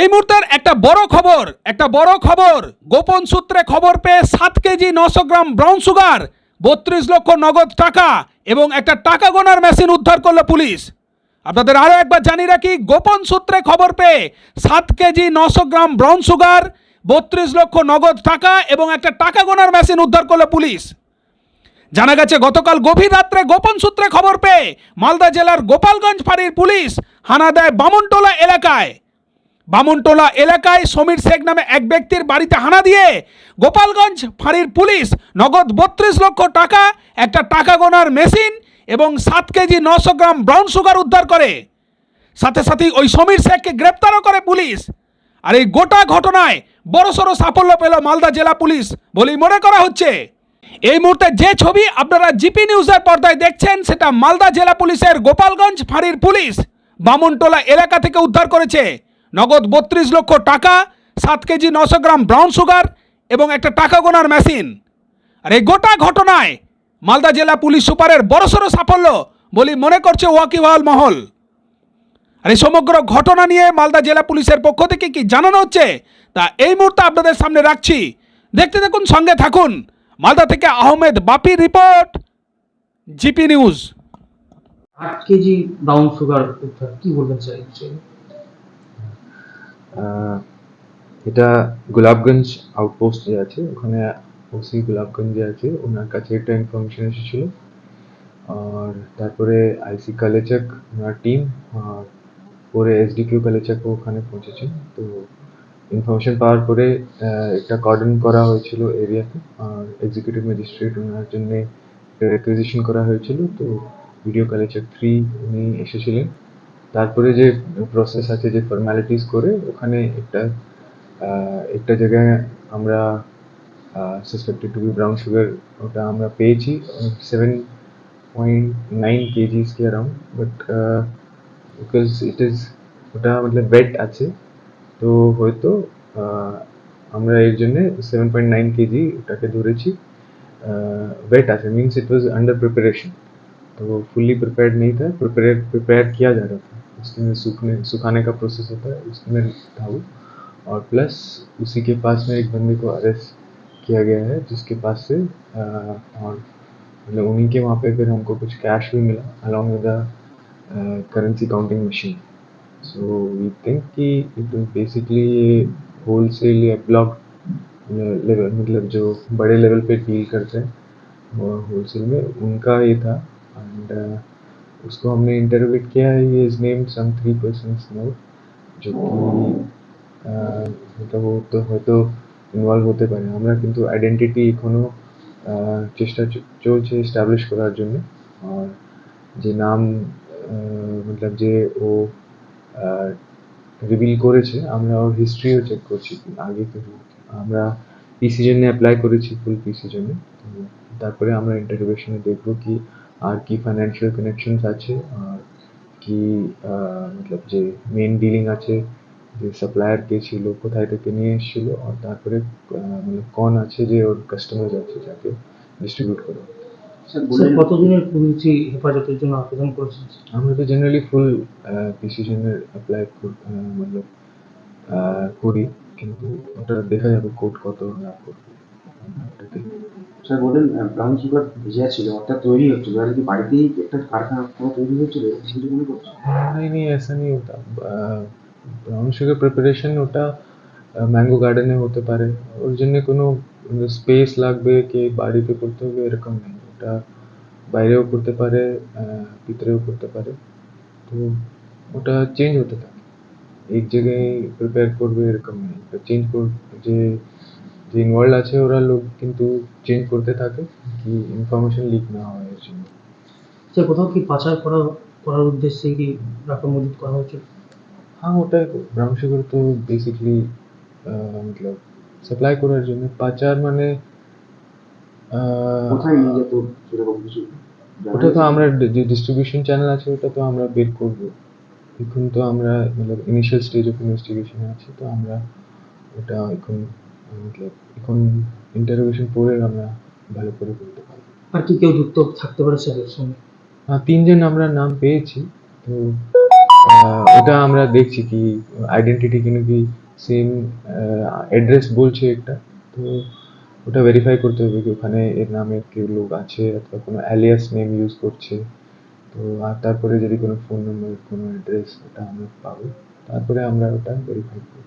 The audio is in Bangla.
এই মুহূর্তের একটা বড় খবর, একটা বড় খবর। গোপন সূত্রে খবর পেয়ে সাত কেজি নশো গ্রাম ব্রাউন সুগার, বত্রিশ লক্ষ নগদ টাকা এবং একটা টাকা গোনার মেশিন উদ্ধার করল পুলিশ। আপনাদের আরও একবার জানিয়ে রাখি, গোপন সূত্রে খবর পেয়ে সাত কেজি নশো গ্রাম ব্রাউন সুগার, বত্রিশ লক্ষ নগদ টাকা এবং একটা টাকা গোনার মেশিন উদ্ধার করল পুলিশ। জানা গেছে, গতকাল গভীর রাত্রে গোপন সূত্রে খবর পেয়ে মালদা জেলার গোপালগঞ্জ ফাঁড়ির পুলিশ হানা দেয় বামনটোলা এলাকায়। বামনটোলা এলাকায় সমীর শেখ নামে এক ব্যক্তির বাড়িতে হানা দিয়ে গোপালগঞ্জ ফাঁড়ির পুলিশ নগদ বত্রিশ লক্ষ টাকা, একটা টাকা গোনার মেশিন এবং সাত কেজি নশো গ্রাম ব্রাউন সুগার উদ্ধার করে। সাথে সাথে ওই সমীর শেখকে গ্রেপ্তারও করে পুলিশ। আর এই গোটা ঘটনায় বড়সড় সাফল্য পেল মালদা জেলা পুলিশ বলেই মনে করা হচ্ছে। এই মুহূর্তে যে ছবি আপনারা জিপি নিউজের পর্দায় দেখছেন, সেটা মালদা জেলা পুলিশের গোপালগঞ্জ ফাঁড়ির পুলিশ বামনটোলা এলাকা থেকে উদ্ধার করেছে। নগদ বত্রিশ লক্ষ টাকা, সাত কেজি নশো গ্রাম ব্রাউন সুগার এবং একটা টাকা গোনার মেশিন। আর এই গোটা ঘটনায় মালদা জেলা পুলিশ সুপারের বড়সড় সাফল্য বলে মনে করছে ওয়াকিবহাল মহল। আর এই সমগ্র ঘটনা নিয়ে মালদা জেলা পুলিশের পক্ষ থেকে কি জানানো হচ্ছে, তা এই মুহূর্তে আপনাদের সামনে রাখছি। দেখতে দেখুন সঙ্গে থাকুন। মালদা থেকে আহমেদ বাপির রিপোর্ট, জিপি নিউজ। আট কেজি ব্রাউন সুগার কি বলবেন স্যার এটা গোলাপগঞ্জ আউটপোস্ট যে আছে, ওখানে ওসি গোলাপগঞ্জে আছে, ওনার কাছে একটা ইনফরমেশন এসেছিল। আর তারপরে আইসি কালেচাক ওনার টিম আর পরে এসডিকিউ কালেচাকও ওখানে পৌঁছেছে। তো ইনফরমেশন পাওয়ার পরে একটা কর্ডন করা হয়েছিল এরিয়াতে আর এক্সিকিউটিভ ম্যাজিস্ট্রেট ওনার জন্য রেকুইজিশন করা হয়েছিল। তো ভিডিও কালেচাক থ্রি উনি এসেছিলেন। তারপরে যে প্রসেস আছে, যে ফর্মালিটিস করে, ওখানে একটা একটা জায়গায় আমরা suspected to be brown sugar ওটা আমরা পেয়েছি seven point nine KGs K around but because it is ওটা মতলব ওয়েট আছে তো হয়তো আহ, আমরা এর জন্য সেভেন পয়েন্ট নাইন কেজি ওটাকে ধরেছি वेट আছে means it was under preparation तो वो फुल्ली प्रिपेयर्ड नहीं था प्रिपेयर प्रिपेयर किया जा रहा था उसमें सूखने सुखाने का प्रोसेस होता है उसमें था वो और प्लस उसी के पास में एक बंदे को अरेस्ट किया गया है जिसके पास से अ, और मतलब उन्हीं के वहाँ पे फिर हमको कुछ कैश भी मिला along with currency counting machine so we think कि इट बेसिकली ये होल सेल या ब्लॉक लेवल मतलब जो बड़े लेवल पे डील करते हैं होल सेल में उनका ये था. एंड uh, उसको हमने इंटरव्यूट किया है ये is name some three person more जो कि হয়তো হয়তো ইনভলভ হতে পারে। আমরা কিন্তু আইডেন্টিটি এখনও চেষ্টা চলছে এস্টাবলিশ করার জন্য। আর যে নাম মতলব যে ও রিভিল করেছে, আমরা ওর হিস্ট্রিও চেক করছি। আগে কিন্তু আমরা পিসি জন্য অ্যাপ্লাই করেছি ফুল পিসি জন্য তারপরে আমরা ইন্টারভিউশনে দেখব কি, আর কি ফাইন্যান্সিয়াল কানেকশনস আছে, আর কি মতলব যে মেন ডিলিং আছে যে সাপ্লায়ার কে ছিল কোথায় থেকে নিয়ে এসেছিল আর তারপরে আহ, মানে কোন আছে যে ওর কাস্টমার আছে যাকে ডিস্ট্রিবিউট করা স্যার কতদিনের পুলিশি হেফাজতের জন্য আবেদন করেছেন আমরা তো জেনারেলি ফুল ডিসিশনের অ্যাপ্লাই মতলব আহ, করি কিন্তু ওটা দেখা যাবে কোর্ট কত না করবে ওটাকে স্যার বলেন ব্রাউন সুগার ভেজা ছিল অর্থাৎ তৈরি হচ্ছিল আর কি বাড়িতেই একটা কারখানা পুরো তৈরি হচ্ছিল সেটা মনে করছো नहीं नहीं ऐसा नहीं होता ব্রাউন সুগার প্রিপারেশন ওটা ম্যাঙ্গো গার্ডেনে হতে পারে। ওর জন্য কোনো স্পেস লাগবে কি বাড়িতে করতে হবে এরকম নেই। ওটা বাইরেও করতে পারে ভিতরেও করতে পারে। তো ওটা চেঞ্জ হতে থাকে। এক জায়গায় প্রিপেয়ার করবে এরকম নেই। চেঞ্জ কর যে যে ইনভলভ আছে ওরা লোক কিন্তু চেঞ্জ করতে থাকে কি ইনফরমেশন লিক না হয় এর জন্য। স্যার কোথাও কি পাচার করা করার উদ্দেশ্যে কি মজুত করা হয়েছে? हाँ होता है ब्राउन शुगर तो बेसिकली मतलब সাপ্লাই করার জন্য পাচার মানে আহ, কোথায় নিয়ে যেত সেরকম কিছু জানা ওটা তো গেছে? আমরা ডি- যে ডিস্ট্রিবিউশন চ্যানেল আছে ওটা তো আমরা বের করব এখন তো আমরা मतलब ইনিশিয়াল স্টেজ অফ ইনভেস্টিগেশন আছে তো আমরা ওটা এখন मतलब এখন ইন্টারোগেশন পরে আমরা ভালো করে করতে পারবো আর কি কেউ যুক্ত থাকতে পারে স্যার এর সঙ্গে হ্যাঁ তিনজন আমরা নাম পেয়েছি তো আহ, ওটা আমরা দেখছি কি আইডেন্টিটি কিন্তু কি সেম অ্যাড্রেস বলছে একটা। তো ওটা ভেরিফাই করতে হবে কি ওখানে এর নামে কেউ লোক আছে অথবা কোনো অ্যালিয়াস নেম ইউজ করছে। তো আর তারপরে যদি কোনো ফোন নম্বর কোনো অ্যাড্রেস ওটা আমরা পাবো, তারপরে আমরা ওটা ভেরিফাই করব।